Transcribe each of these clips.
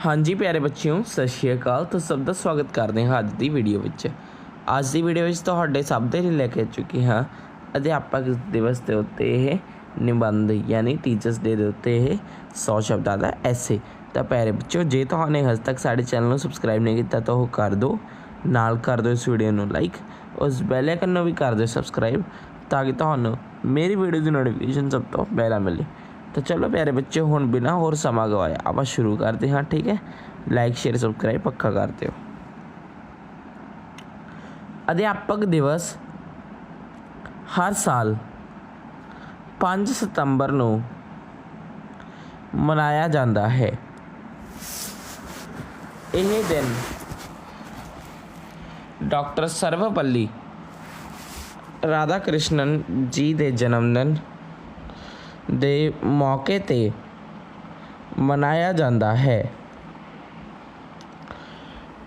ਹਾਂਜੀ ਪਿਆਰੇ ਬੱਚਿਓ, ਸਤਿ ਸ਼੍ਰੀ ਅਕਾਲ। ਤੁਸੀਂ ਸਭ ਦਾ ਸਵਾਗਤ ਕਰਦੇ ਹਾਂ ਅੱਜ ਦੀ ਵੀਡੀਓ ਵਿੱਚ। ਅੱਜ ਦੀ ਵੀਡੀਓ ਵਿੱਚ ਤੁਹਾਡੇ ਸਭ ਦੇ ਲਈ ਲੈ ਕੇ ਚੁੱਕੀ ਹਾਂ ਅਧਿਆਪਕ ਦਿਵਸ ਦੇ ਉੱਤੇ ਇਹ ਨਿਬੰਧ, ਯਾਨੀ ਟੀਚਰਸ ਡੇ ਦੇ ਉੱਤੇ ਇਹ 100 ਸ਼ਬਦਾਂ ਦਾ ਐਸੇ ਤਾਂ ਪਿਆਰੇ ਬੱਚਿਓ, ਜੇ ਤੁਹਾਨੂੰ ਹਜੇ ਤੱਕ ਸਾਡੇ ਚੈਨਲ ਨੂੰ ਸਬਸਕ੍ਰਾਈਬ ਨਹੀਂ ਕੀਤਾ ਤਾਂ ਉਹ ਕਰ ਦਿਓ। ਨਾਲ ਕਰ ਦਿਓ ਇਸ ਵੀਡੀਓ ਨੂੰ ਲਾਈਕ ਉਸ ਬੈਲ ਆਈਕਨ ਨੂੰ ਵੀ ਕਰ ਦਿਓ ਸਬਸਕ੍ਰਾਈਬ ਤਾਂ ਕਿ ਤੁਹਾਨੂੰ ਮੇਰੀ ਵੀਡੀਓ ਦੀ ਨੋਟੀਫਿਕੇਸ਼ਨ ਸਭ ਤੋਂ ਪਹਿਲਾਂ ਮਿਲੇ। ਤਾਂ ਚਲੋ ਪਿਆਰੇ ਬੱਚੇ ਹੁਣ ਬਿਨਾ ਹੋਰ ਸਮਾਂ ਗਵਾਏ ਆਪਾਂ ਸ਼ੁਰੂ ਕਰਦੇ ਹਾਂ, ਠੀਕ ਹੈ? ਲਾਈਕ ਸ਼ੇਅਰ ਸਬਸਕ੍ਰਾਈਬ ਪੱਕਾ ਕਰ ਦਿਓ। ਅਧਿਆਪਕ ਦਿਵਸ ਹਰ ਸਾਲ 5 ਸਤੰਬਰ ਨੂੰ ਮਨਾਇਆ ਜਾਂਦਾ ਹੈ। ਇਹ ਦਿਨ ਡਾਕਟਰ ਸਰਵਪੱਲੀ ਰਾਧਾ ਕ੍ਰਿਸ਼ਨਨ ਜੀ ਦੇ ਜਨਮ ਦਿਨ ਦੇ ਮੌਕੇ ਤੇ ਮਨਾਇਆ ਜਾਂਦਾ ਹੈ।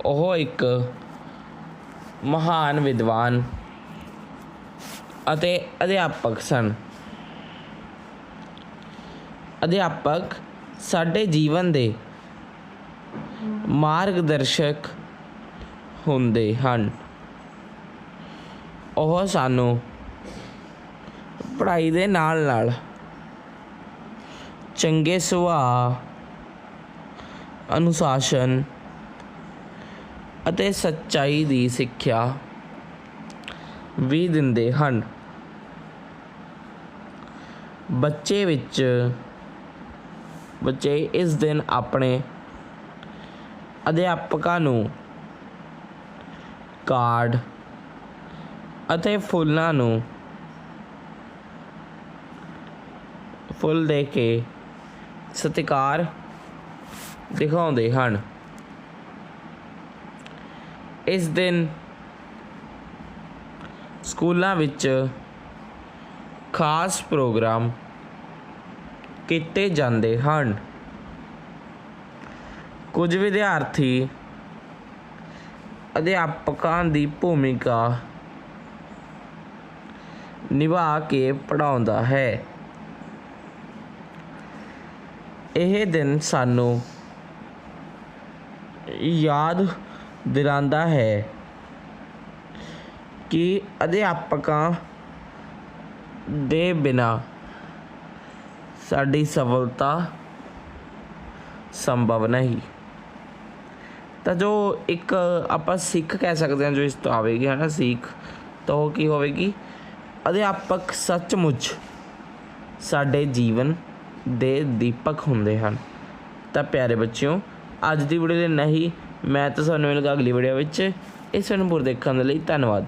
ਉਹ ਇੱਕ ਮਹਾਨ ਵਿਦਵਾਨ ਅਤੇ ਅਧਿਆਪਕ ਸਨ। ਅਧਿਆਪਕ ਸਾਡੇ ਜੀਵਨ ਦੇ ਮਾਰਗਦਰਸ਼ਕ ਹੁੰਦੇ ਹਨ। ਉਹ ਸਾਨੂੰ ਪੜ੍ਹਾਈ ਦੇ ਨਾਲ ਨਾਲ ਚੰਗੇ ਸੁਭਾਅ, ਅਨੁਸ਼ਾਸਨ ਅਤੇ ਸੱਚਾਈ ਦੀ ਸਿੱਖਿਆ ਵੀ ਦਿੰਦੇ ਹਨ। ਬੱਚੇ ਵਿੱਚ, ਬੱਚੇ ਇਸ ਦਿਨ ਆਪਣੇ ਅਧਿਆਪਕਾਂ ਨੂੰ ਕਾਰਡ ਅਤੇ ਫੁੱਲਾਂ ਨੂੰ ਫੁੱਲ ਦੇ ਕੇ ਸਤਿਕਾਰ ਦਿਖਾਉਂਦੇ ਹਨ। ਇਸ ਦਿਨ ਸਕੂਲਾਂ ਵਿੱਚ ਖਾਸ ਪ੍ਰੋਗਰਾਮ ਕੀਤੇ ਜਾਂਦੇ ਹਨ। ਕੁਝ ਵਿਦਿਆਰਥੀ ਅਧਿਆਪਕਾਂ ਦੀ ਭੂਮਿਕਾ ਨਿਭਾ ਕੇ ਪੜਾਉਂਦਾ ਹੈ। ਇਹ ਦਿਨ ਸਾਨੂੰ ਯਾਦ ਦਿਲਾਉਂਦਾ ਹੈ ਕਿ ਅਧਿਆਪਕਾਂ ਦੇ ਬਿਨਾ ਸਾਡੀ ਸਫਲਤਾ ਸੰਭਵ ਨਹੀਂ। ਤਾਂ ਜੋ ਇੱਕ ਆਪਾਂ ਸਿੱਖ ਕਹਿ ਸਕਦੇ ਹਾਂ, ਜੋ ਇਸ ਤੋਂ ਆਵੇਗੀ ਹੈ ਨਾ ਸਿੱਖ ਤਾਂ ਉਹ ਕੀ ਹੋਵੇਗੀ? ਅਧਿਆਪਕ ਸੱਚਮੁੱਚ ਸਾਡੇ ਜੀਵਨ ਦੇ ਦੀਪਕ ਹੁੰਦੇ ਹਨ। ਤਾਂ ਪਿਆਰੇ ਬੱਚਿਓ, ਅੱਜ ਦੀ ਵੀਡੀਓ ਦੇ ਨਹੀਂ ਮੈਂ ਤਾਂ ਤੁਹਾਨੂੰ ਮਿਲੂੰਗਾ ਅਗਲੀ ਵੀਡੀਓ ਵਿੱਚ। ਇਸ ਨੂੰ ਪੂਰ ਦੇਖਣ ਦੇ ਲਈ ਧੰਨਵਾਦ।